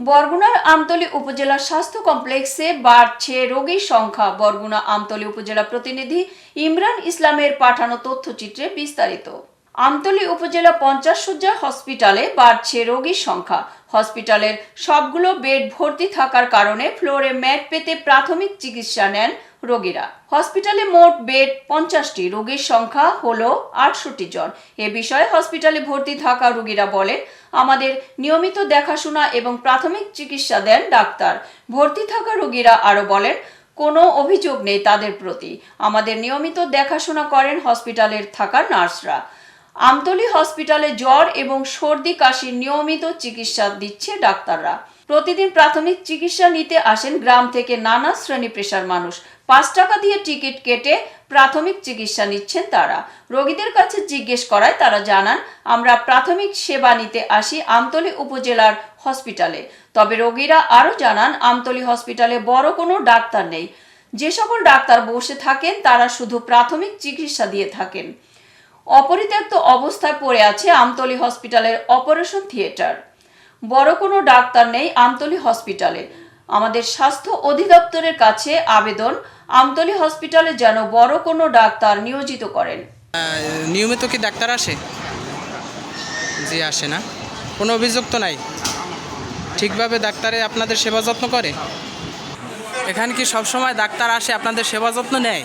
বরগুনার আমতলী উপজেলা স্বাস্থ্য কমপ্লেক্সে বাড়ছে রোগীর সংখ্যা। বরগুনা আমতলী উপজেলা প্রতিনিধি ইমরান ইসলামের পাঠানো তথ্যচিত্রে বিস্তারিত। আমতলী উপজেলা পঞ্চাশ সজ্জা হসপিটালে বাড়ছে রোগীর সংখ্যা। হসপিটালের সবগুলো বেড ভর্তি থাকার কারণে ফ্লোরে ম্যাট পেতে প্রাথমিক চিকিৎসা নেন রোগীরা। হসপিটালে মোট বেড পঞ্চাশটি, রোগীর সংখ্যা হলো আটষট্টি জন। এ বিষয়ে হসপিটালে ভর্তি থাকা রোগীরা বলেন, আমাদের নিয়মিত দেখাশোনা এবং প্রাথমিক চিকিৎসা দেন ডাক্তার। ভর্তি থাকা রোগীরা আরও বলেন, কোনো অভিযোগ নেই তাদের প্রতি। আমাদের নিয়মিত দেখাশোনা করেন হসপিটালের থাকা নার্সরা। আমতলী হসপিটালে জ্বর এবং সর্দি কাশির নিয়মিত চিকিৎসা দিচ্ছে ডাক্তাররা। প্রতিদিন প্রাথমিক চিকিৎসা নিতে আসেন গ্রাম থেকে নানা শ্রেণি পেশার মানুষ। পাঁচ টাকা দিয়ে টিকিট কেটে প্রাথমিক চিকিৎসা নিচ্ছেন তারা। রোগীদের কাছে জিজ্ঞেস করায় তারা জানান, আমরা প্রাথমিক সেবা নিতে আসি আমতলী উপজেলার হসপিটালে। তবে রোগীরা আরও জানান, আমতলী হসপিটালে বড় কোনো ডাক্তার নেই। যে সকল ডাক্তার বসে থাকেন, তারা শুধু প্রাথমিক চিকিৎসা দিয়ে থাকেন। অপরিত্যক্ত অবস্থায় পড়ে আছে আমতলী হসপিটালের অপারেশন থিয়েটার। বড় কোনো ডাক্তার নেই আমতলী হসপিটালে। আমাদের স্বাস্থ্য অধিদপ্তরের কাছে আবেদন, আমতলী হসপিটালে যেন বড় কোনো ডাক্তার নিয়োজিত করেন। নিয়মিত কি ডাক্তার আসে? জি, আসে না। কোনো অভিযোগ তো নাই? ঠিকভাবে ডাক্তারে আপনাদের সেবা যত্ন করে? এখানে কি সবসময় ডাক্তার আসে, আপনাদের সেবা যত্ন নেয়?